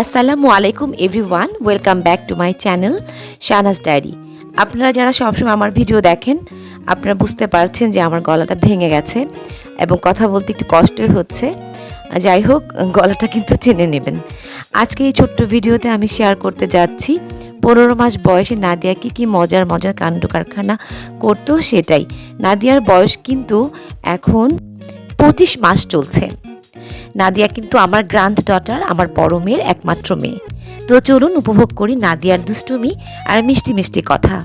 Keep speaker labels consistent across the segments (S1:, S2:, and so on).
S1: আসসালামু আলাইকুম everyone welcome back to my channel Shahnaz diary আপনারা যারা সবসময় আমার ভিডিও দেখেন, আপনারা বুঝতে পারছেন যে আমার গলাটা ভেঙে গেছে এবং কথা বলতে একটু কষ্টই হচ্ছে। যাই হোক, গলাটা কিন্তু চেনে নেবেন। আজকে এই ছোট্ট ভিডিওতে আমি শেয়ার করতে যাচ্ছি, পনেরো মাস বয়সে নাদিয়া কি কি মজার মজার কাণ্ড কারখানা করতো সেটাই। নাদিয়ার বয়স কিন্তু এখন পঁচিশ মাস চলছে। নাদিয়া কিন্তু আমার গ্র্যান্ড ডটার আমার বড় মেয়ের একমাত্র মেয়ে। তো চলুন উপভোগ করি নাদিয়ার দুষ্টুমি আর মিষ্টি মিষ্টি কথা।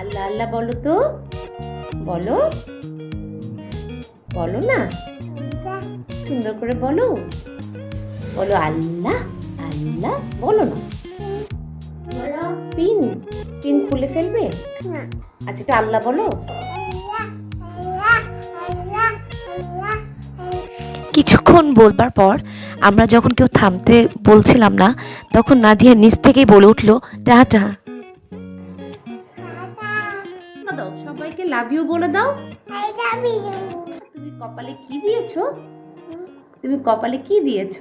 S1: আল্লাহ আল্লাহ বলো তো। বলো। বলো না? সুন্দর করে বলো। বলো আল্লাহ আল্লাহ বলো না। পিন পিন খুলে ফেলবে? আচ্ছা একটু আল্লাহ বলো। কিছুক্ষণ বলবার পর আমরা যখন কেউ থামতে বলছিলাম না তখন নাদিয়া নিচ থেকেই বলে উঠল টাটা দাও সবাইকে লাভ ইউ বলে দাও। তুমি কপালে কি দিয়েছ? তুমি কপালে কি দিয়েছ?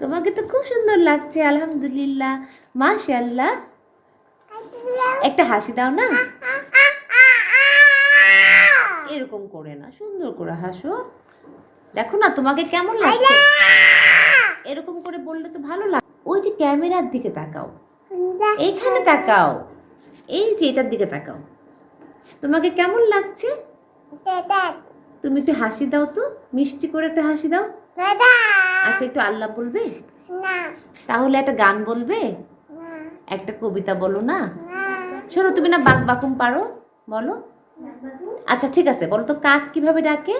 S1: তোমাকে তো খুব সুন্দর লাগছে আলহামদুলিল্লাহ মাশাআল্লাহ। একটা হাসি দাও না। এরকম করে না সুন্দর করে হাসো। দেখো না তোমাকে কেমন লাগছে? এরকম করে বললে তো ভালো লাগে ওই যে ক্যামেরার দিকে তাকাও। এইখানে তাকাও। এই যে এটার দিকে তাকাও। তোমাকে কেমন লাগছে? তুমি একটু হাসি দাও তো। মিষ্টি করে একটা হাসি দাও। আচ্ছা একটু আল্লাহ বলবে? তাহলে একটা গান বলবে? একটা কবিতা বলো না? শোনো তুমি না বাক বাকুম পারো? বলো। আচ্ছা ঠিক আছে। বলো তো কাক কীভাবে ডাকে?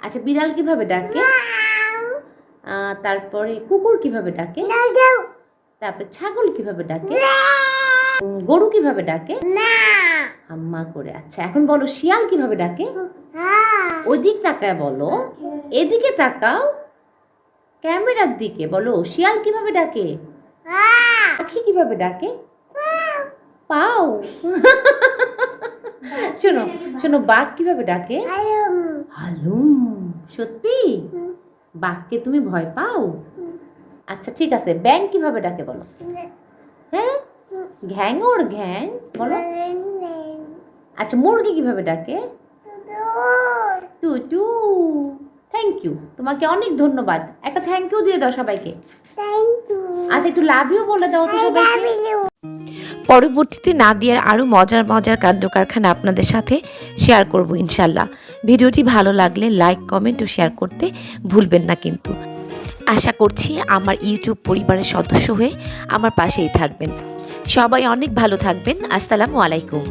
S1: আচ্ছা বিড়াল কীভাবে ডাকে? তারপরে কুকুর কীভাবে ডাকে? তারপরে ছাগল কীভাবে ডাকে? গরু কীভাবে ডাকে? আম্মা করে আচ্ছা এখন বলো শিয়াল কীভাবে ডাকে? ওদিক তাকায় বলো এদিকে তাকাও ক্যামেরার দিকে বলো শিয়াল কীভাবে ডাকে? পাখি কীভাবে ডাকে? পাও। শোনো শোনো বাঘ কীভাবে ডাকে? হালুম সত্যি? বাঘকে তুমি ভয় পাও? আচ্ছা ঠিক আছে ব্যাং কীভাবে ডাকে বলো? হ্যাঁ? ঘ্যাং ওর ঘ্যাং বলো। আচ্ছা মুরগি কীভাবে ডাকে? টু টু থ্যাংক ইউ তোমাকে অনেক ধন্যবাদ। একটা থ্যাংক ইউ দিয়ে দাও সবাইকে। আচ্ছা একটু লাভ ইউ বলে দাও তো সবাইকে। পরবর্তীতে নাদিয়ার আরও মজার মজার কাণ্ড কারখানা আপনাদের সাথে শেয়ার করব ইনশাল্লাহ। ভিডিওটি ভালো লাগলে লাইক কমেন্ট ও শেয়ার করতে ভুলবেন না কিন্তু। আশা করছি আমার ইউটিউব পরিবারের সদস্য হয়ে আমার পাশেই থাকবেন। সবাই অনেক ভালো থাকবেন। আসসালামু আলাইকুম।